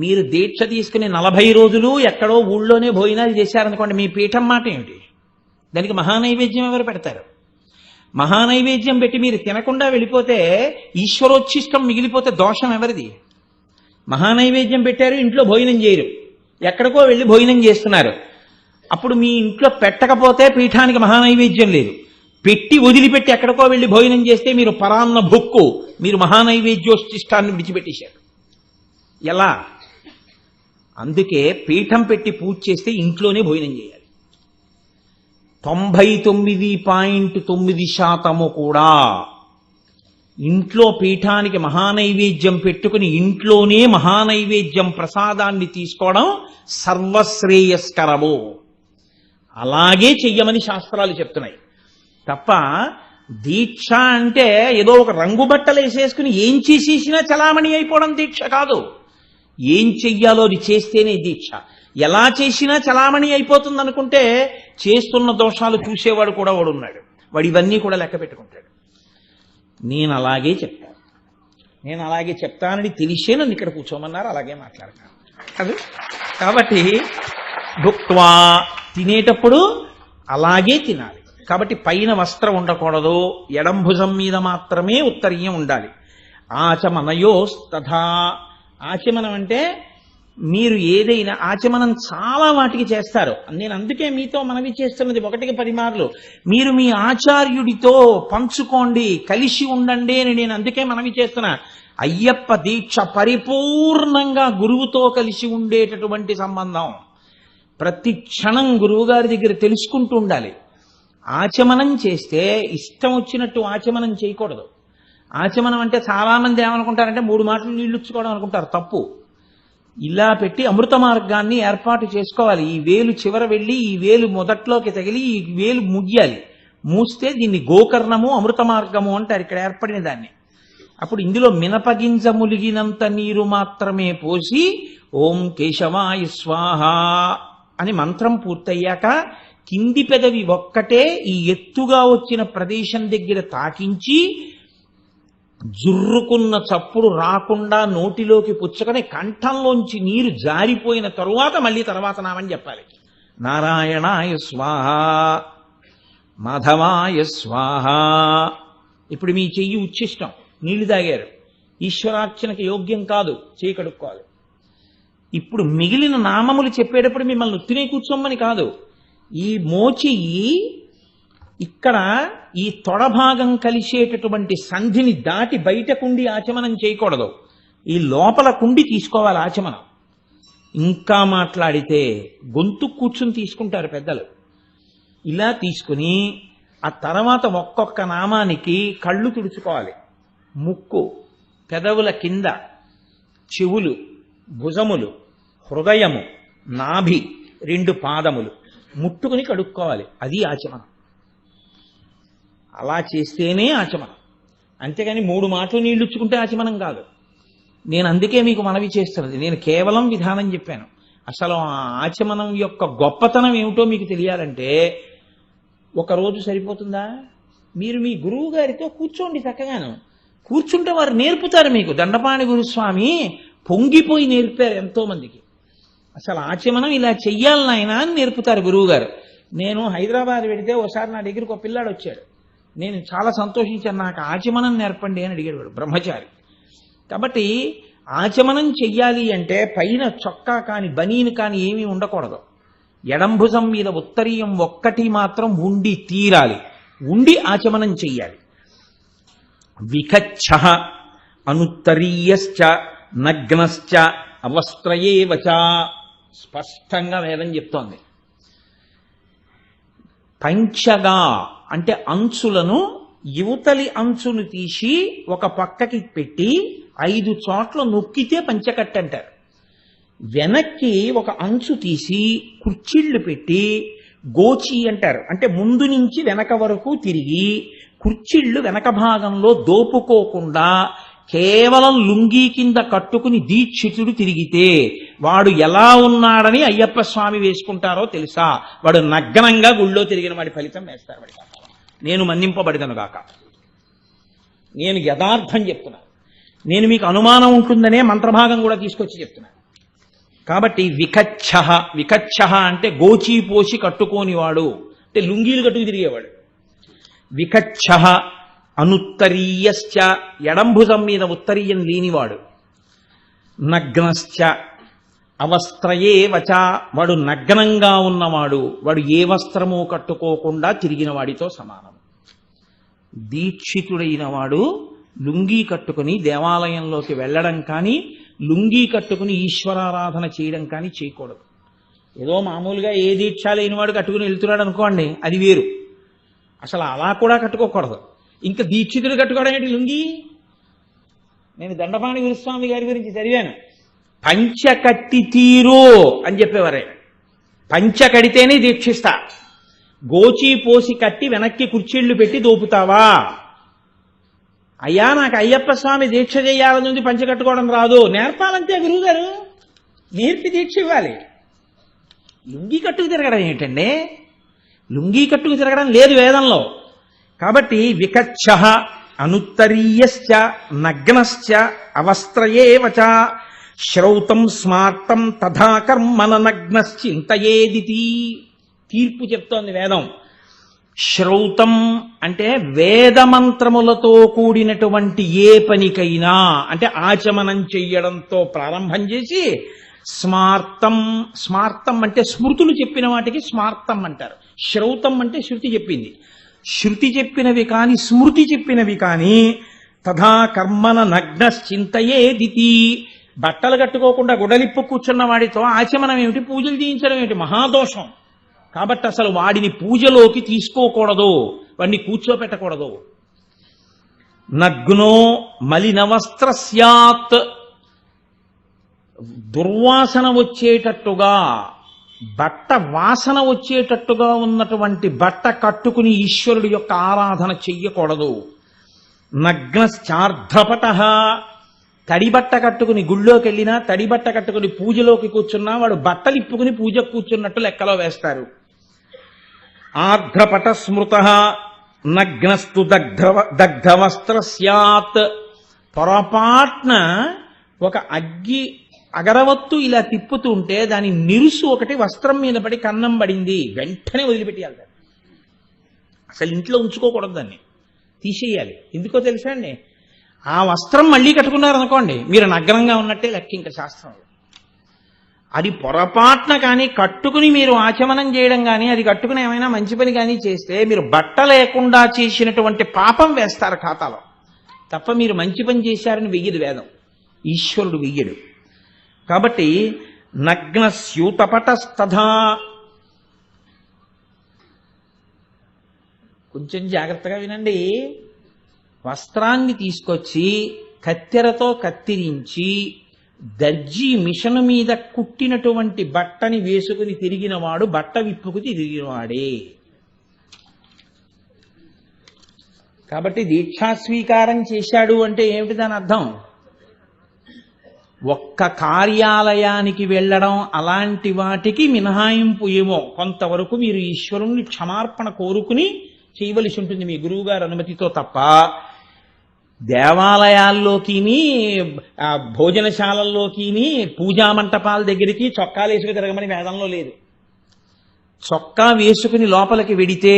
మీరు దీక్ష తీసుకుని నలభై రోజులు ఎక్కడో ఊళ్ళోనే భోజనాలు చేశారనుకోండి మీ పీఠం మాట ఏమిటి? దానికి మహానైవేద్యం ఎవరు పెడతారు? మహానైవేద్యం పెట్టి మీరు తినకుండా వెళ్ళిపోతే ఈశ్వరోచ్ఛిష్టం మిగిలిపోతే దోషం ఎవరిది? మహానైవేద్యం పెట్టారు ఇంట్లో భోజనం చేయరు. ఎక్కడికో వెళ్ళి భోజనం చేస్తున్నారు. అప్పుడు మీ ఇంట్లో పెట్టకపోతే పీఠానికి మహానైవేద్యం లేదు. పెట్టి వదిలిపెట్టి ఎక్కడికో వెళ్ళి భోజనం చేస్తే మీరు పరాన్న భుక్కు మీరు మహానైవేద్యోష్టిష్టాన్ని విడిచిపెట్టేశారు. ఎలా? అందుకే పీఠం పెట్టి పూజ చేస్తే ఇంట్లోనే భోజనం చేయాలి. తొంభై తొమ్మిది పాయింట్ తొమ్మిది శాతము కూడా ఇంట్లో పీఠానికి మహానైవేద్యం పెట్టుకుని ఇంట్లోనే మహానైవేద్యం ప్రసాదాన్ని తీసుకోవడం సర్వశ్రేయస్కరము. అలాగే చెయ్యమని శాస్త్రాలు చెప్తున్నాయి. తప్ప దీక్ష అంటే ఏదో ఒక రంగు బట్టలు వేసేసుకుని ఏం చేసేసినా చలామణి అయిపోవడం దీక్ష కాదు. ఏం చెయ్యాలో అది చేస్తేనే దీక్ష. ఎలా చేసినా చలామణి అయిపోతుంది అనుకుంటే చేస్తున్న దోషాలు చూసేవాడు కూడా వాడు ఉన్నాడు వాడు ఇవన్నీ కూడా లెక్క పెట్టుకుంటాడు. నేను అలాగే చెప్తాను నేను అలాగే చెప్తానని తెలిసే నన్ను ఇక్కడ కూర్చోమన్నారు అలాగే మాట్లాడతాను. కాదు కాబట్టి భుక్వా తినేటప్పుడు అలాగే తినాలి. కాబట్టి పైన వస్త్రం ఉండకూడదు ఎడం భుజం మీద మాత్రమే ఉత్తరీయం ఉండాలి. ఆచమనయోస్తథా ఆచమనం అంటే మీరు ఏదైనా ఆచమనం చాలా వాటికి చేస్తారు. నేను అందుకే మీతో మనవి చేస్తున్నది ఒకటికి పది మార్లు మీరు మీ ఆచార్యుడితో పంచుకోండి కలిసి ఉండండి అని నేను అందుకే మనవి చేస్తున్నా. అయ్యప్ప దీక్ష పరిపూర్ణంగా గురువుతో కలిసి ఉండేటటువంటి సంబంధం. ప్రతి క్షణం గురువుగారి దగ్గర తెలుసుకుంటూ ఉండాలి. ఆచమనం చేస్తే ఇష్టం వచ్చినట్టు ఆచమనం చేయకూడదు. ఆచమనం అంటే చాలామంది ఏమనుకుంటారంటే మూడు మాటలు నీళ్ళుచ్చుకోవడం అనుకుంటారు. తప్పు. ఇలా పెట్టి అమృత మార్గాన్ని ఏర్పాటు చేసుకోవాలి. ఈ వేలు చివర వెళ్ళి ఈ వేలు మొదట్లోకి తగిలి ఈ వేలు ముగియాలి. మూస్తే దీన్ని గోకర్ణము అమృత మార్గము అంటారు ఇక్కడ ఏర్పడిన దాన్ని. అప్పుడు ఇందులో మినపగింజ ములిగినంత నీరు మాత్రమే పోసి ఓం కేశవాయ స్వాహ అని మంత్రం పూర్తయ్యాక కింది పెదవి ఒక్కటే ఈ ఎత్తుగా వచ్చిన ప్రదేశం దగ్గర తాకించి జుర్రుకున్న చప్పుడు రాకుండా నోటిలోకి పుచ్చుకొని కంఠంలోంచి నీరు జారిపోయిన తరువాత మళ్ళీ తర్వాత నామని చెప్పాలి. నారాయణాయ స్వాహ మాధవాయ స్వాహ. ఇప్పుడు మీ చెయ్యి ఉచ్ఛిష్టం నీళ్ళు తాగారు. ఈశ్వరార్చనకి యోగ్యం కాదు చేయి కడుక్కోవాలి. ఇప్పుడు మిగిలిన నామములు చెప్పేటప్పుడు మిమ్మల్ని ఉత్తినే కూర్చోమని కాదు. ఈ మోచెయ్యి ఇక్కడ ఈ తొడభాగం కలిసేటటువంటి సంధిని దాటి బయటకుండి ఆచమనం చేయకూడదు. ఈ లోపల కుండి తీసుకోవాలి ఆచమనం. ఇంకా మాట్లాడితే గొంతు కూర్చుని తీసుకుంటారు పెద్దలు. ఇలా తీసుకుని ఆ తర్వాత ఒక్కొక్క నామానికి కళ్ళు తుడుచుకోవాలి. ముక్కు పెదవుల కింద చెవులు భుజములు హృదయము నాభి రెండు పాదములు ముట్టుకుని కడుక్కోవాలి. అది ఆచమనం. అలా చేస్తేనే ఆచమనం. అంతేగాని మూడు మాటలు నీళ్ళుచ్చుకుంటే ఆచమనం కాదు. నేను అందుకే మీకు మనవి చేస్తున్నది. నేను కేవలం విధానం చెప్పాను. అసలు ఆ ఆచమనం యొక్క గొప్పతనం ఏమిటో మీకు తెలియాలంటే ఒకరోజు సరిపోతుందా? మీరు మీ గురువు గారితో కూర్చోండి చక్కగాను. కూర్చుంటే వారు నేర్పుతారు మీకు. దండపాణి గురుస్వామి పొంగిపోయి నేర్పారు ఎంతో మందికి అసలు ఆచమనం ఇలా చెయ్యాలి నాయన అని నేర్పుతారు గురువుగారు. నేను హైదరాబాద్ పెడితే ఒకసారి నా దగ్గరికి ఒక పిల్లాడు వచ్చాడు నేను చాలా సంతోషించాను నాకు ఆచమనం నేర్పండి అని అడిగాడు వాడు బ్రహ్మచారి. కాబట్టి ఆచమనం చెయ్యాలి అంటే పైన చొక్కా కాని బనీను కాని ఏమీ ఉండకూడదు. ఎడంభుజం మీద ఉత్తరీయం ఒక్కటి మాత్రం ఉండి తీరాలి. ఉండి ఆచమనం చెయ్యాలి. వికచ్చ అనుత్తరీయశ్చ నగ్నశ్చ అవస్త్రయేవచ స్పష్టంగా వేదం చెప్తోంది. పంచగా అంటే అంచులను యువతలి అంచును తీసి ఒక పక్కకి పెట్టి ఐదు చోట్ల నొక్కితే పంచకట్ట అంటారు. వెనక్కి ఒక అంచు తీసి కుర్చీళ్ళు పెట్టి గోచి అంటారు. అంటే ముందు నుంచి వెనక వరకు తిరిగి కుర్చీళ్ళు వెనక భాగంలో దోపుకోకుండా కేవలం లుంగీ కింద కట్టుకుని దీక్షితుడు తిరిగితే వాడు ఎలా ఉన్నాడని అయ్యప్ప స్వామి వేసుకుంటారో తెలుసా? వాడు నగ్నంగా గుళ్ళో తిరిగిన వాడి ఫలితం వేస్తారు వాడికి. నేను మన్నింపబడిదనుగాక నేను యథార్థం చెప్తున్నా. నేను మీకు అనుమానం ఉంటుందనే మంత్రభాగం కూడా తీసుకొచ్చి చెప్తున్నా. కాబట్టి వికచ్ఛ వికచ్ఛ అంటే గోచీపోసి కట్టుకోనివాడు అంటే లుంగీలు కట్టుకు తిరిగేవాడు. వికచ్ఛ అనుత్తరీయశ్చ ఎడంభుజం మీద ఉత్తరీయం లేనివాడు. నగ్నశ్చ అవస్త్రయే వచ వాడు నగ్నంగా ఉన్నవాడు వాడు ఏ వస్త్రము కట్టుకోకుండా తిరిగిన వాడితో సమానం. దీక్షితుడైన వాడు లుంగీ కట్టుకుని దేవాలయంలోకి వెళ్ళడం కానీ లుంగీ కట్టుకుని ఈశ్వరారాధన చేయడం కానీ చేయకూడదు. ఏదో మామూలుగా ఏ దీక్ష లేనివాడు కట్టుకుని వెళ్తున్నాడు అనుకోండి అది వేరు. అసలు అలా కూడా కట్టుకోకూడదు. ఇంకా దీక్షితుడు కట్టుకోవడం ఏంటి లుంగి? నేను దండపాణి గురుస్వామి గారి గురించి చదివాను. పంచకట్టి తీరు అని చెప్పేవారే. పంచ కడితేనే దీక్షిస్తా. గోచి పోసి కట్టి వెనక్కి కుర్చీళ్ళు పెట్టి దోపుతావా? అయ్యా నాకు అయ్యప్ప స్వామి దీక్ష చేయాలని ఉంది పంచ కట్టుకోవడం రాదు. నేర్పాలంతే గురువుగారు. నేర్పి దీక్ష ఇవ్వాలి. లుంగి కట్టుకు తిరగడం ఏంటండి? లుంగీ కట్టుకు తిరగడం లేదు వేదంలో. కాబట్టి వికచ్చ అనుత్తరీయశ్చ నగ్నశ్చ అవస్త్రయేవచ శ్రౌతం స్మార్తం తథా కర్మన నగ్నశ్చింతయేదితి తీర్పు చెప్తోంది వేదం. శ్రౌతం అంటే వేదమంత్రములతో కూడినటువంటి ఏ పనికైనా అంటే ఆచమనం చెయ్యడంతో ప్రారంభం చేసి స్మార్తం స్మార్తం అంటే స్మృతులు చెప్పిన వాటికి స్మార్తం అంటారు. శ్రౌతం అంటే శృతి చెప్పింది. శృతి చెప్పినవి కాని స్మృతి చెప్పినవి కాని తథా కర్మన నగ్నశ్చింతయేదితి బట్టలు కట్టుకోకుండా గుడలిప్పు కూర్చున్న వాడితో ఆచమనం ఏమిటి? పూజలు చేయించడం ఏమిటి? మహాదోషం. కాబట్టి అసలు వాడిని పూజలోకి తీసుకోకూడదు. వాడిని కూర్చోపెట్టకూడదు. నగ్నో మలినవస్త్ర స్యాత్. దుర్వాసన వచ్చేటట్టుగా బట్ట వాసన వచ్చేటట్టుగా ఉన్నటువంటి బట్ట కట్టుకుని ఈశ్వరుడి యొక్క ఆరాధన చెయ్యకూడదు. నగ్నశ్చార్ధపట. తడి బట్ట కట్టుకుని గుళ్ళోకి వెళ్ళినా తడి బట్ట కట్టుకుని పూజలోకి కూర్చున్నా వాడు బట్టలు ఇప్పుకుని పూజకు కూర్చున్నట్టు లెక్కలో వేస్తారు. ఆర్ధ్రపట స్మృత నగ్నస్తు దగ్ధ దగ్ధవస్త్ర స్యాత్. పొరపాట్న ఒక అగ్గి అగరవత్తు ఇలా తిప్పుతుంటే దాని నిరుసు ఒకటి వస్త్రం మీద పడి కన్నం పడింది. వెంటనే వదిలిపెట్టేయాలి దాన్ని. అసలు ఇంట్లో ఉంచుకోకూడదు దాన్ని. తీసేయాలి. ఎందుకో తెలుసా అండి? ఆ వస్త్రం మళ్ళీ కట్టుకున్నారనుకోండి మీరు నగ్నంగా ఉన్నట్టే లెక్క ఇంకా శాస్త్రంలో అది పొరపాటున కానీ కట్టుకుని మీరు ఆచమనం చేయడం కానీ అది కట్టుకుని ఏమైనా మంచి పని కానీ చేస్తే మీరు బట్ట లేకుండా చేసినటువంటి పాపం వేస్తారు ఖాతాలో. తప్ప మీరు మంచి పని చేశారని వెయ్యదు వేదం. ఈశ్వరుడు వెయ్యడు. కాబట్టి నగ్న స్యూతపటస్తథా. కొంచెం జాగ్రత్తగా వినండి. వస్త్రాన్ని తీసుకొచ్చి కత్తెరతో కత్తిరించి దర్జీ మిషన్ మీద కుట్టినటువంటి బట్టని వేసుకుని తిరిగినవాడు బట్ట విప్పుకు తిరిగినవాడే. కాబట్టి దీక్షా స్వీకారం చేశాడు అంటే ఏమిటి దాని అర్థం? ఒక్క కార్యాలయానికి వెళ్ళడం అలాంటి వాటికి మినహాయింపు ఏమో. కొంతవరకు మీరు ఈశ్వరుణ్ణి క్షమార్పణ కోరుకుని చేయవలసి ఉంటుంది మీ గురువుగారి అనుమతితో తప్ప. దేవాలయాల్లోకిని భోజనశాలల్లోకిని పూజా మంటపాల దగ్గరికి చొక్కాలు వేసుకుని తిరగమని వేదంలో లేదు. చొక్కా వేసుకుని లోపలికి వెడితే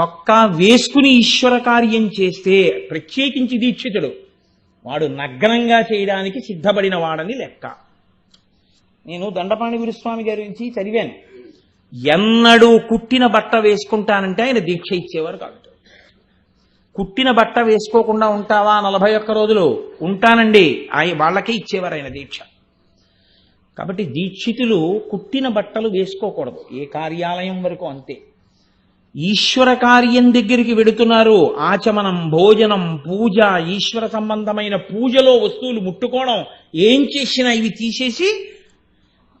చొక్కా వేసుకుని ఈశ్వర కార్యం చేస్తే ప్రత్యేకించి దీక్షితుడు. వాడు నగ్నంగా చేయడానికి సిద్ధపడిన వాడని లెక్క. నేను దండపాణి గురుస్వామి గారి గురించి చదివాను. ఎన్నడూ కుట్టిన బట్ట వేసుకుంటానంటే ఆయన దీక్ష ఇచ్చేవారు కాదు. కుట్టిన బట్ట వేసుకోకుండా ఉంటావా నలభై ఒక్క రోజులు? ఉంటానండి. ఆయన వాళ్ళకే ఇచ్చేవారు ఆయన దీక్ష. కాబట్టి దీక్షితులు కుట్టిన బట్టలు వేసుకోకూడదు. ఏ కార్యాలయం వరకు అంతే. ఈశ్వర కార్యం దగ్గరికి వెడుతున్నారు. ఆచమనం భోజనం పూజ ఈశ్వర సంబంధమైన పూజలో వస్తువులు ముట్టుకోవడం. ఏం చేసినా ఇవి తీసేసి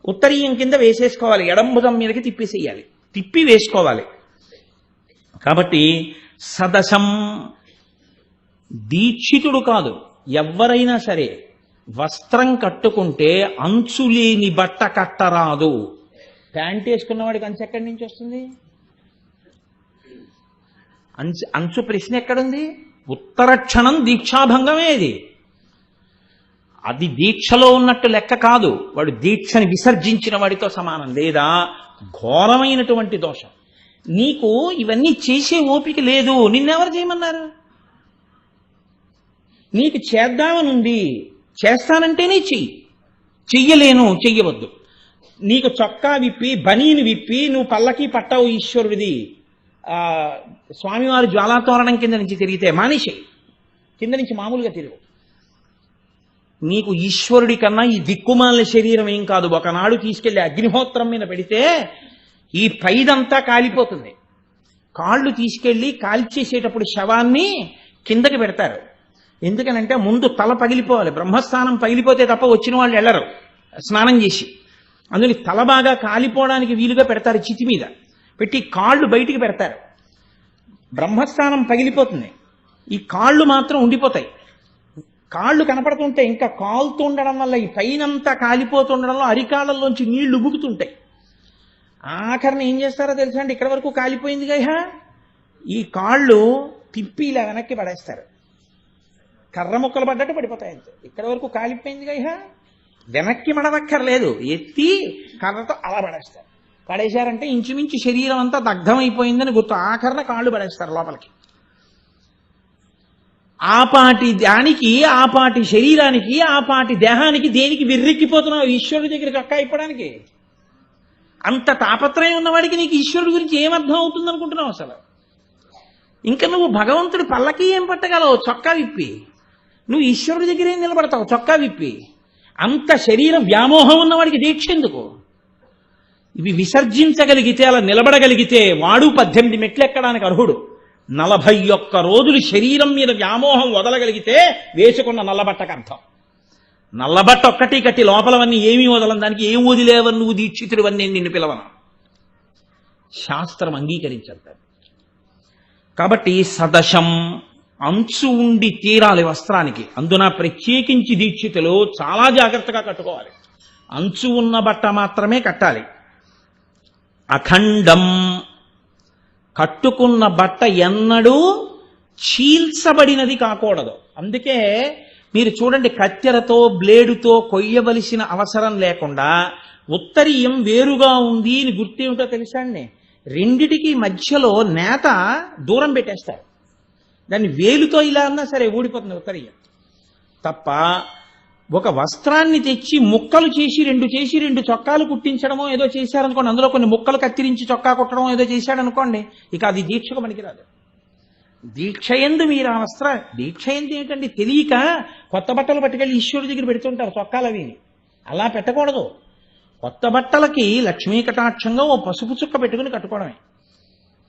ఉత్తరీయం కింద వేసేసుకోవాలి. ఎడంభుజం మీదకి తిప్పేసేయాలి. తిప్పి వేసుకోవాలి. కాబట్టి సదశం దీక్షితుడు కాదు. ఎవరైనా సరే వస్త్రం కట్టుకుంటే అంచు లేని బట్ట కట్టరాదు. ప్యాంట్ వేసుకున్న వాడికి అంచు ఎక్కడి నుంచి వస్తుంది? అంచు అంచు ప్రశ్న ఎక్కడుంది? ఉత్తర క్షణం దీక్షాభంగమే ఇది. అది దీక్షలో ఉన్నట్టు లెక్క కాదు. వాడు దీక్షని విసర్జించిన వాడితో సమానం. లేదా ఘోరమైనటువంటి దోషం. నీకు ఇవన్నీ చేసే ఓపిక లేదు. నిన్నెవరు చేయమన్నారు? నీకు చేద్దామనుంది చేస్తానంటేనే చెయ్యి. చెయ్యలేను చెయ్యవద్దు. నీకు చొక్కా విప్పి బనీని విప్పి నువ్వు పల్లకి పట్టావు ఈశ్వరుడిది. ఆ, స్వామివారి జ్వాలాతోరణం కింద నుంచి తిరిగితే మానేసి. కింద నుంచి మామూలుగా తిరుగు. నీకు ఈశ్వరుడి కన్నా ఈ దిక్కుమాల శరీరం ఏం కాదు. ఒకనాడు తీసుకెళ్ళి అగ్నిహోత్రం మీద పెడితే ఈ పైదంతా కాలిపోతుంది. కాళ్ళు తీసుకెళ్ళి కాల్చేసేటప్పుడు శవాన్ని కిందకి పెడతారు. ఎందుకనంటే ముందు తల పగిలిపోవాలి. బ్రహ్మస్థానం పగిలిపోతే తప్ప వచ్చిన వాళ్ళు వెళ్ళరు. స్నానం చేసి. అందులో తల బాగా కాలిపోవడానికి వీలుగా పెడతారు చితి మీద. పెట్టి కాళ్ళు బయటికి పెడతారు. బ్రహ్మస్థానం పగిలిపోతుంది. ఈ కాళ్ళు మాత్రం ఉండిపోతాయి. కాళ్ళు కనపడుతుంటే ఇంకా కాలుతుండడం వల్ల ఈ పైనంతా కాలిపోతుండడంలో అరికాళ్ళల్లోంచి నీళ్ళు ఉబుకుతుంటాయి ఆఖరిని ఏం చేస్తారో తెలుసా అండి? ఇక్కడ వరకు కాలిపోయింది కదా ఈ కాళ్ళు తిప్పి ఇలా వెనక్కి పడేస్తారు. కర్ర ముక్కలు పడ్డట్టు పడిపోతాయి అంతే. ఇక్కడ వరకు కాలిపోయింది కదా వెనక్కి మడవక్కర్లేదు. ఎత్తి కర్రతో అలా పడేస్తారు. పడేశారంటే ఇంచుమించు శరీరం అంతా దగ్ధమైపోయిందని గుర్తు. ఆఖరణ కాళ్ళు పడేస్తారు లోపలికి. ఆపాటి దానికి ఆపాటి శరీరానికి ఆపాటి దేహానికి దేనికి విర్రెక్కిపోతున్నావు? ఈశ్వరుడి దగ్గరికి అక్క అయిపోవడానికి. అంత తాపత్రయం ఉన్నవాడికి నీకు ఈశ్వరుడి గురించి ఏమర్థం అవుతుంది అనుకుంటున్నావు అసలు? ఇంకా నువ్వు భగవంతుడి పల్లకి ఏం పట్టగలవు? చొక్కా విప్పి. నువ్వు ఈశ్వరుడి దగ్గర ఏం నిలబడతావు? చొక్కా విప్పి. అంత శరీరం వ్యామోహం ఉన్నవాడికి దీక్ష ఎందుకు? ఇవి విసర్జించగలిగితే అలా నిలబడగలిగితే వాడు పద్దెనిమిది మెట్లు ఎక్కడానికి అర్హుడు. నలభై ఒక్క రోజులు శరీరం మీద వ్యామోహం వదలగలిగితే వేసుకున్న నల్లబట్టకు అర్థం నల్లబట్ట ఒక్కటి కట్టి లోపలవన్నీ ఏమీ వదలం దానికి ఏం వదిలేవని నువ్వు దీక్షితుడివన్నీ నేను నిన్ను పిలవను. శాస్త్రం అంగీకరించాలి కాబట్టి సదశం అంచు ఉండి తీరాలి వస్త్రానికి. అందున ప్రత్యేకించి దీక్షితులు చాలా జాగ్రత్తగా కట్టుకోవాలి. అంచు ఉన్న బట్ట మాత్రమే కట్టాలి. అఖండం కట్టుకున్న బట్ట ఎన్నడూ చీల్చబడినది కాకూడదు. అందుకే మీరు చూడండి కత్తెరతో బ్లేడుతో కొయ్యవలసిన అవసరం లేకుండా ఉత్తరీయం వేరుగా ఉంది అని గుర్తేమిటో తెలుసా అండి? రెండిటికి మధ్యలో నేత దూరం పెట్టేస్తారు. దాన్ని వేలుతో ఇలా అన్నా సరే ఊడిపోతుంది ఉత్తరీయం. తప్ప ఒక వస్త్రాన్ని తెచ్చి ముక్కలు చేసి రెండు చేసి రెండు చొక్కాలు కుట్టించడమో ఏదో చేశారనుకోండి అందులో కొన్ని ముక్కలు కత్తిరించి చొక్కా కుట్టడం ఏదో చేశాడనుకోండి ఇక అది దీక్షకు పనికిరాదు. దీక్ష ఎందు మీరు ఆ వస్త్ర దీక్ష ఎందు ఏంటండి తెలియక కొత్త బట్టలు పట్టుకెళ్ళి ఈశ్వరుడి దగ్గర పెడుతుంటారు చొక్కాలు అవి. అలా పెట్టకూడదు. కొత్త బట్టలకి లక్ష్మీ కటాక్షంగా ఓ పసుపు చుక్క పెట్టుకుని కట్టుకోవడమే.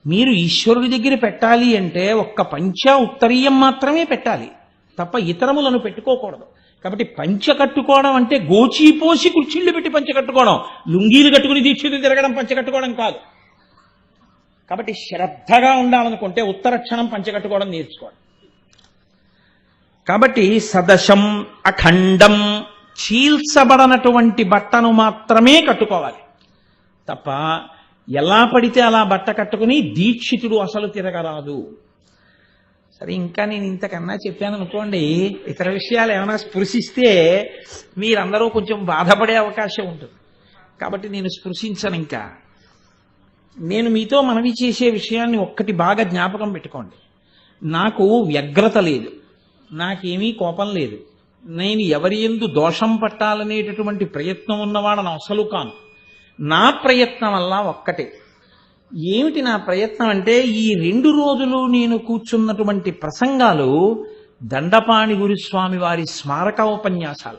మీరు ఈశ్వరుడి దగ్గర పెట్టాలి అంటే ఒక్క పంచ ఉత్తరీయం మాత్రమే పెట్టాలి. తప్ప ఇతరములను పెట్టుకోకూడదు. కాబట్టి పంచ కట్టుకోవడం అంటే గోచీపోసి కుర్చీళ్ళు పెట్టి పంచ కట్టుకోవడం. లుంగీలు కట్టుకుని దీక్షలు తిరగడం పంచ కట్టుకోవడం కాదు. కాబట్టి శ్రద్ధగా ఉండాలనుకుంటే ఉత్తర క్షణం పంచగట్టుకోవడం నేర్చుకోవాలి కాబట్టి సదశం అఖండం చీల్చబడనటువంటి బట్టను మాత్రమే కట్టుకోవాలి. తప్ప ఎలా పడితే అలా బట్ట కట్టుకుని దీక్షితుడు అసలు తిరగరాదు. సరే ఇంకా నేను ఇంతకన్నా చెప్పాను అనుకోండి ఇతర విషయాలు ఏమైనా స్పృశిస్తే మీరందరూ కొంచెం బాధపడే అవకాశం ఉంటుంది. కాబట్టి నేను స్పృశించను ఇంకా. నేను మీతో మనవి చేసే విషయాన్ని ఒక్కటి బాగా జ్ఞాపకం పెట్టుకోండి. నాకు వ్యగ్రత లేదు. నాకేమీ కోపం లేదు. నేను ఎవరి ఎందు దోషం పట్టాలనేటటువంటి ప్రయత్నం ఉన్నవాడని అసలు కాను. నా ప్రయత్నం వల్ల ఒక్కటే. ఏమిటి నా ప్రయత్నం అంటే ఈ రెండు రోజులు నేను కూర్చున్నటువంటి ప్రసంగాలు దండపాణి గురుస్వామి వారి స్మారక ఉపన్యాసాలు.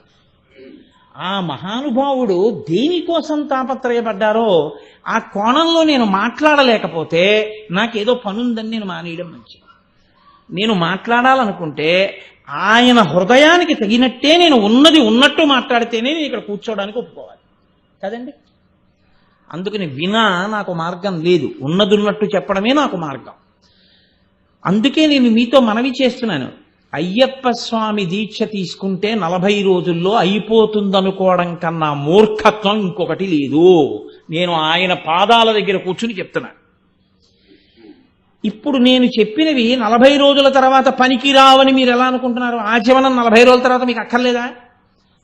ఆ మహానుభావుడు దేనికోసం తాపత్రయపడ్డారో ఆ కోణంలో నేను మాట్లాడలేకపోతే నాకేదో పనుందని నేను మానేయడం మంచిది. నేను మాట్లాడాలనుకుంటే ఆయన హృదయానికి తగినట్టే నేను ఉన్నది ఉన్నట్టు మాట్లాడితేనే నేను ఇక్కడ కూర్చోవడానికి ఒప్పుకోవాలి. కదండి? అందుకని వినా నాకు మార్గం లేదు. ఉన్నదున్నట్టు చెప్పడమే నాకు మార్గం. అందుకే నేను మీతో మనవి చేస్తున్నాను. అయ్యప్ప స్వామి దీక్ష తీసుకుంటే నలభై రోజుల్లో అయిపోతుందనుకోవడం కన్నా మూర్ఖత్వం ఇంకొకటి లేదు. నేను ఆయన పాదాల దగ్గర కూర్చుని చెప్తున్నాను ఇప్పుడు నేను చెప్పినవి నలభై రోజుల తర్వాత పనికి రావని మీరు ఎలా అనుకుంటున్నారు? ఆచమనం నలభై రోజుల తర్వాత మీకు అక్కర్లేదా?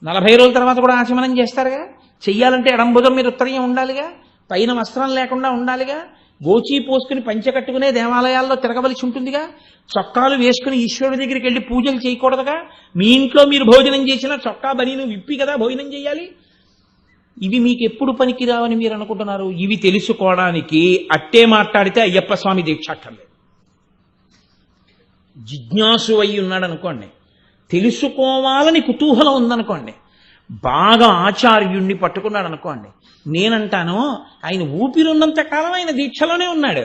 నలభై రోజుల తర్వాత కూడా ఆచమనం చేస్తారుగా? చెయ్యాలంటే ఎడంబుధం మీద ఉత్తరీయం ఉండాలిగా? పైన వస్త్రం లేకుండా ఉండాలిగా? గోచీ పోసుకుని పంచె కట్టుకునే దేవాలయాల్లో తిరగవలసి ఉంటుందిగా? చొక్కాలు వేసుకుని ఈశ్వరుడి దగ్గరికి వెళ్ళి పూజలు చేయకూడదుగా? మీ ఇంట్లో మీరు భోజనం చేసినా చొక్కా బనీను విప్పి కదా భోజనం చేయాలి? ఇవి మీకు ఎప్పుడు పనికిరావని మీరు అనుకుంటున్నారు? ఇవి తెలుసుకోవడానికి అట్టే మాట్లాడితే అయ్యప్ప స్వామి దీక్ష అక్కర్లేదు. జిజ్ఞాసు అయి ఉన్నాడు అనుకోండి తెలుసుకోవాలని కుతూహలం ఉందనుకోండి. బాగా ఆచార్యుణ్ణి పట్టుకున్నాడు అనుకోండి. నేనంటాను ఆయన ఊపిరున్నంత కాలం ఆయన దీక్షలోనే ఉన్నాడు.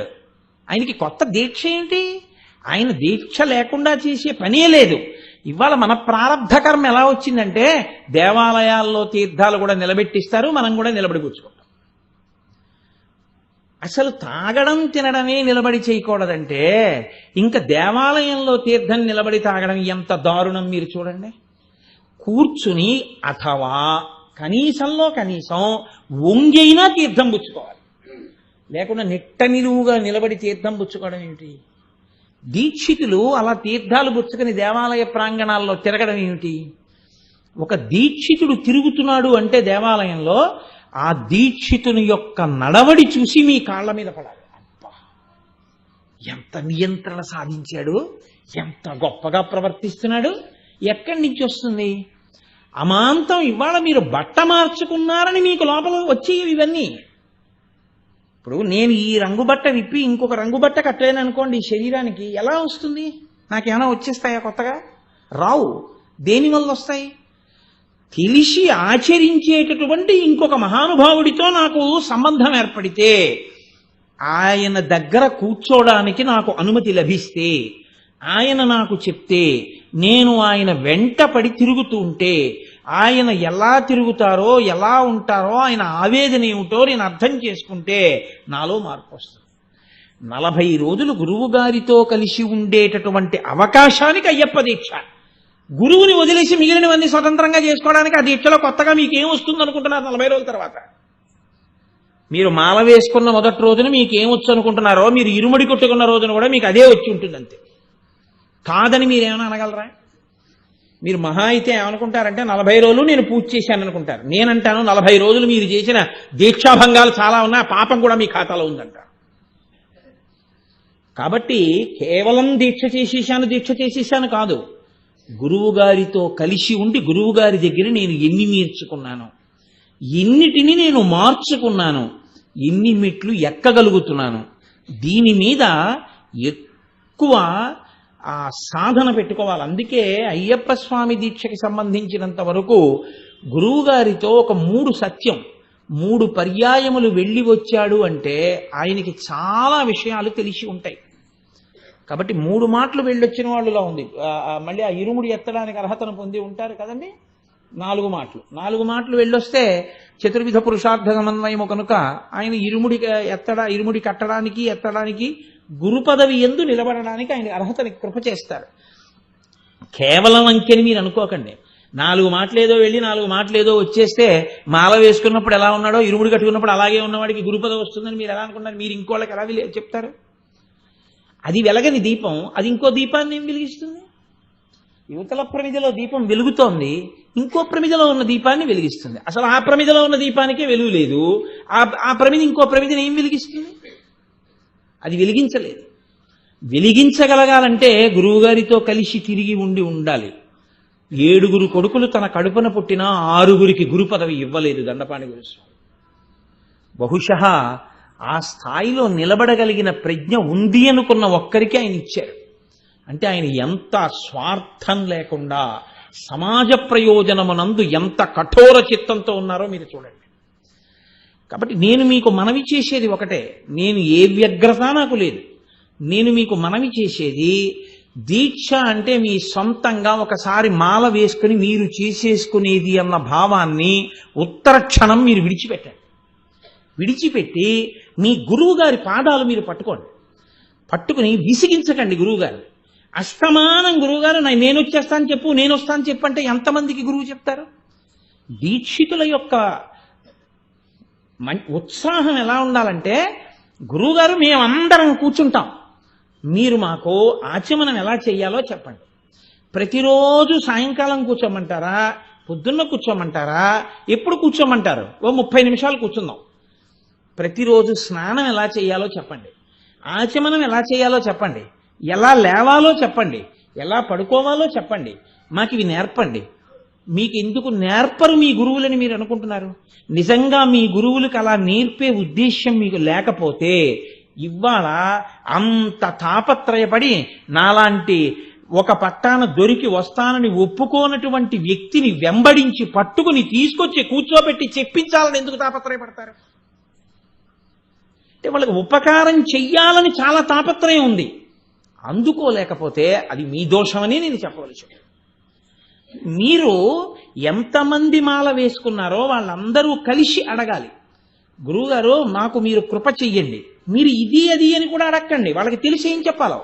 ఆయనకి కొత్త దీక్ష ఏంటి? ఆయన దీక్ష లేకుండా చేసే పనే లేదు. ఇవాళ మన ప్రారంభ కర్మ ఎలా వచ్చిందంటే దేవాలయాల్లో తీర్థాలు కూడా నిలబెట్టిస్తారు మనం కూడా నిలబడి కూర్చుకుంటాం. అసలు తాగడం తినడమే నిలబడి చేయకూడదంటే ఇంకా దేవాలయంలో తీర్థం నిలబడి తాగడం ఎంత దారుణం మీరు చూడండి. కూర్చుని అథవా కనీసంలో కనీసం వంగైనా తీర్థం పుచ్చుకోవాలి. లేకుండా నిట్ట నిలువుగా నిలబడి తీర్థం పుచ్చుకోవడం ఏమిటి? దీక్షితులు అలా తీర్థాలు పుచ్చుకొని దేవాలయ ప్రాంగణాల్లో తిరగడం ఏమిటి? ఒక దీక్షితుడు తిరుగుతున్నాడు అంటే దేవాలయంలో ఆ దీక్షితుని యొక్క నడవడి చూసి మీ కాళ్ళ మీద పడాలి. అబ్బా! ఎంత నియంత్రణ సాధించాడు? ఎంత గొప్పగా ప్రవర్తిస్తున్నాడు? ఎక్కడి నుంచి వస్తుంది? అమాంతం ఇవాళ మీరు బట్ట మార్చుకున్నారని మీకు లోపల వచ్చేవి ఇవన్నీ. ఇప్పుడు నేను ఈ రంగు బట్ట విప్పి ఇంకొక రంగు బట్ట కట్టలేను అనుకోండి ఈ శరీరానికి ఎలా వస్తుంది? నాకేమైనా వచ్చేస్తాయా కొత్తగా? రావు. దేని వల్ల వస్తాయి? తెలిసి ఆచరించేటటువంటి ఇంకొక మహానుభావుడితో నాకు సంబంధం ఏర్పడితే ఆయన దగ్గర కూర్చోడానికి నాకు అనుమతి లభిస్తే ఆయన నాకు చెప్తే నేను ఆయన వెంట పడి తిరుగుతూ ఉంటే ఆయన ఎలా తిరుగుతారో ఎలా ఉంటారో ఆయన ఆవేదన ఏమిటో నేను అర్థం చేసుకుంటే నాలో మార్పు వస్తుంది. నలభై రోజులు గురువు గారితో కలిసి ఉండేటటువంటి అవకాశానికి అయ్యప్ప దీక్ష. గురువుని వదిలేసి మిగిలినవన్నీ స్వతంత్రంగా చేసుకోవడానికి ఆ దీక్షలో కొత్తగా మీకు వస్తుంది అనుకుంటున్నారు నలభై రోజుల తర్వాత? మీరు మాల వేసుకున్న మొదటి రోజున మీకు వచ్చు అనుకుంటున్నారో మీరు ఇరుముడి కొట్టుకున్న రోజున కూడా మీకు అదే వచ్చి ఉంటుంది అంతే కాదని మీరు ఏమైనా అనగలరా? మీరు మహా అయితే ఏమనుకుంటారంటే నలభై రోజులు నేను పూజ చేశాను అనుకుంటారు. నేనంటాను నలభై రోజులు మీరు చేసిన దీక్షాభంగాలు చాలా ఉన్నా పాపం కూడా మీ ఖాతాలో ఉందంట. కాబట్టి కేవలం దీక్ష చేసేసాను దీక్ష చేసేసాను కాదు. గురువు గారితో కలిసి ఉండి గురువు గారి దగ్గర నేను ఎన్ని నేర్చుకున్నాను? ఎన్నిటిని నేను మార్చుకున్నాను? ఎన్ని మెట్లు ఎక్కగలుగుతున్నాను? దీని మీద ఎక్కువ ఆ సాధన పెట్టుకోవాలి. అందుకే అయ్యప్ప స్వామి దీక్షకి సంబంధించినంత వరకు గురువుగారితో ఒక మూడు సత్యం మూడు పర్యాయములు వెళ్ళి వచ్చాడు అంటే ఆయనకి చాలా విషయాలు తెలిసి ఉంటాయి. కాబట్టి మూడు మాటలు వెళ్ళొచ్చిన వాళ్ళులా ఉంది. మళ్ళీ ఆ ఇరుముడి ఎత్తడానికి అర్హతను పొంది ఉంటారు కదండి? నాలుగు మాటలు. నాలుగు మాటలు వెళ్ళొస్తే చతుర్విధ పురుషార్థ సమన్వయము కనుక ఆయన ఇరుముడి ఎత్తడా ఇరుముడి కట్టడానికి ఎత్తడానికి గురు పదవి ఎందు నిలబడడానికి ఆయన అర్హతని కృప చేస్తారు. కేవలం అంకెని మీరు అనుకోకండి. నాలుగు మాటలేదో వెళ్ళి నాలుగు మాటలేదో వచ్చేస్తే మాల వేసుకున్నప్పుడు ఎలా ఉన్నాడో ఇరుముడు కట్టుకున్నప్పుడు అలాగే ఉన్నవాడికి గురుపద వస్తుందని మీరు ఎలా అనుకున్నారు? మీరు ఇంకోళ్ళకి ఎలా విలే- చెప్తారు? అది వెలగని దీపం అది ఇంకో దీపాన్ని ఏం వెలిగిస్తుంది? యువతల ప్రమిదలో దీపం వెలుగుతోంది ఇంకో ప్రమిదలో ఉన్న దీపాన్ని వెలిగిస్తుంది. అసలు ఆ ప్రమిదలో ఉన్న దీపానికే వెలుగు లేదు. ఆ ఆ ప్రమిది ఇంకో ప్రమిదని ఏం వెలిగిస్తుంది? అది వెలిగించలేదు. వెలిగించగలగాలంటే గురువుగారితో కలిసి తిరిగి ఉండి ఉండాలి. ఏడుగురు కొడుకులు తన కడుపున పుట్టిన ఆరుగురికి గురు పదవి ఇవ్వలేదు దండపాణి గురుస్వామి. బహుశ ఆ స్థాయిలో నిలబడగలిగిన ప్రజ్ఞ ఉంది అనుకున్న ఒక్కరికి ఆయన ఇచ్చారు. అంటే ఆయన ఎంత స్వార్థం లేకుండా సమాజ ప్రయోజనమునందు ఎంత కఠోర చిత్తంతో ఉన్నారో మీరు చూడండి. కాబట్టి నేను మీకు మనవి చేసేది ఒకటే. నేను ఏ వ్యగ్రత నాకు లేదు. నేను మీకు మనవి చేసేది దీక్ష అంటే మీ సొంతంగా ఒకసారి మాల వేసుకుని మీరు చేసేసుకునేది అన్న భావాన్ని ఉత్తర క్షణం మీరు విడిచిపెట్టండి. విడిచిపెట్టి మీ గురువు గారి పాదాలు మీరు పట్టుకోండి. పట్టుకుని విసిగించకండి గురువుగారు అష్టమానం గురువుగారు "నా- నేను వచ్చేస్తాను చెప్పు నేను వస్తాను చెప్పు అంటే ఎంతమందికి గురువు చెప్తారు? దీక్షితుల యొక్క ఉత్సాహం ఎలా ఉండాలంటే గురువుగారు మేమందరం కూర్చుంటాం. మీరు మాకు ఆచమనం ఎలా చేయాలో చెప్పండి. ప్రతిరోజు సాయంకాలం కూర్చోమంటారా? పొద్దున్న కూర్చోమంటారా? ఎప్పుడు కూర్చోమంటారు? ఓ ముప్పై నిమిషాలు కూర్చుందాం. ప్రతిరోజు స్నానం ఎలా చేయాలో చెప్పండి. ఆచమనం ఎలా చేయాలో చెప్పండి. ఎలా లేవాలో చెప్పండి. ఎలా పడుకోవాలో చెప్పండి. మాకు ఇవి నేర్పండి. మీకు ఎందుకు నేర్పరు మీ గురువులని మీరు అనుకుంటున్నారు? నిజంగా మీ గురువులకు అలా నేర్పే ఉద్దేశ్యం మీకు లేకపోతే ఇవాళ అంత తాపత్రయపడి నాలాంటి ఒక పట్టాన దొరికి వస్తానని ఒప్పుకోనటువంటి వ్యక్తిని వెంబడించి పట్టుకుని తీసుకొచ్చి కూర్చోబెట్టి చెప్పించాలని ఎందుకు తాపత్రయపడతారు? అంటే వాళ్ళకి ఉపకారం చెయ్యాలని చాలా తాపత్రయం ఉంది. అందుకోలేకపోతే అది మీ దోషమని నేను చెప్పవలసి మీరు ఎంతమంది మాల వేసుకున్నారో వాళ్ళందరూ కలిసి అడగాలి. గురువుగారు మాకు మీరు కృప చెయ్యండి. మీరు ఇది అది అని కూడా అడగండి వాళ్ళకి తెలిసి ఏం చెప్పాలో.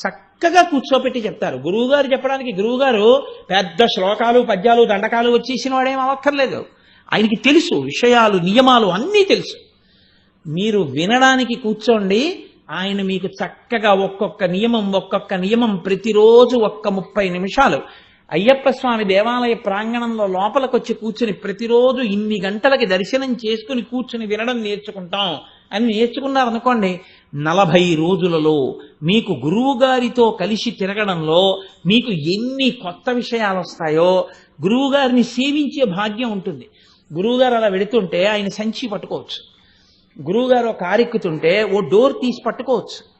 చక్కగా కూర్చోపెట్టి చెప్తారు. గురువుగారు చెప్పడానికి గురువుగారు పెద్ద శ్లోకాలు పద్యాలు దండకాలు వచ్చేసిన వాడేం అవక్కర్లేదు. ఆయనకి తెలుసు విషయాలు నియమాలు అన్నీ తెలుసు. మీరు వినడానికి కూర్చోండి. ఆయన మీకు చక్కగా ఒక్కొక్క నియమం ఒక్కొక్క నియమం ప్రతిరోజు ఒక్క ముప్పై నిమిషాలు అయ్యప్ప స్వామి దేవాలయ ప్రాంగణంలో లోపలికొచ్చి కూర్చుని ప్రతిరోజు ఇన్ని గంటలకి దర్శనం చేసుకుని కూర్చుని వినడం నేర్చుకుంటాం. అని నేర్చుకున్నారనుకోండి నలభై రోజులలో మీకు గురువుగారితో కలిసి తిరగడంలో మీకు ఎన్ని కొత్త విషయాలు వస్తాయో గురువుగారిని సేవించే భాగ్యం ఉంటుంది. గురువుగారు అలా వెళుతుంటే ఆయన సంచి పట్టుకోవచ్చు. గురువుగారు ఒక కారెక్కుతుంటే ఓ డోర్ తీసి పట్టుకోవచ్చు.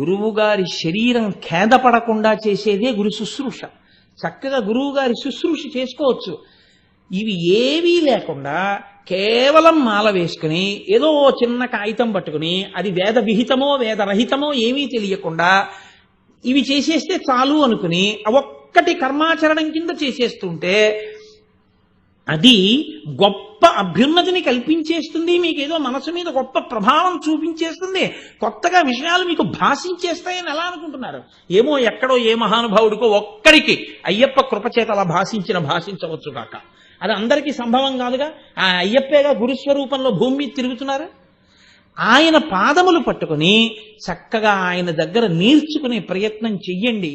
గురువుగారి శరీరం ఖేదపడకుండా చేసేదే గురు శుశ్రూష. చక్కగా గురువుగారి శుశ్రూష చేసుకోవచ్చు. ఇవి ఏవీ లేకుండా కేవలం మాల వేసుకుని ఏదో చిన్న కాగితం పట్టుకుని అది వేద విహితమో వేదరహితమో ఏమీ తెలియకుండా ఇవి చేసేస్తే చాలు అనుకుని ఒక్కటి కర్మాచరణం కింద చేసేస్తుంటే అది గొప్ప అభ్యున్నతిని కల్పించేస్తుంది మీకు ఏదో మనసు మీద గొప్ప ప్రభావం చూపించేస్తుంది కొత్తగా విషయాలు మీకు భాషించేస్తాయని ఎలా అనుకుంటున్నారు? ఏమో ఎక్కడో ఏ మహానుభావుడికో ఒక్కడికి అయ్యప్ప కృపచేత అలా భాషించిన భాషించవచ్చు కాక. అది అందరికీ సంభవం కాదుగా? ఆ అయ్యప్పేగా గురుస్వరూపంలో భూమి మీద తిరుగుతున్నారు? ఆయన పాదములు పట్టుకుని చక్కగా ఆయన దగ్గర నేర్చుకునే ప్రయత్నం చెయ్యండి.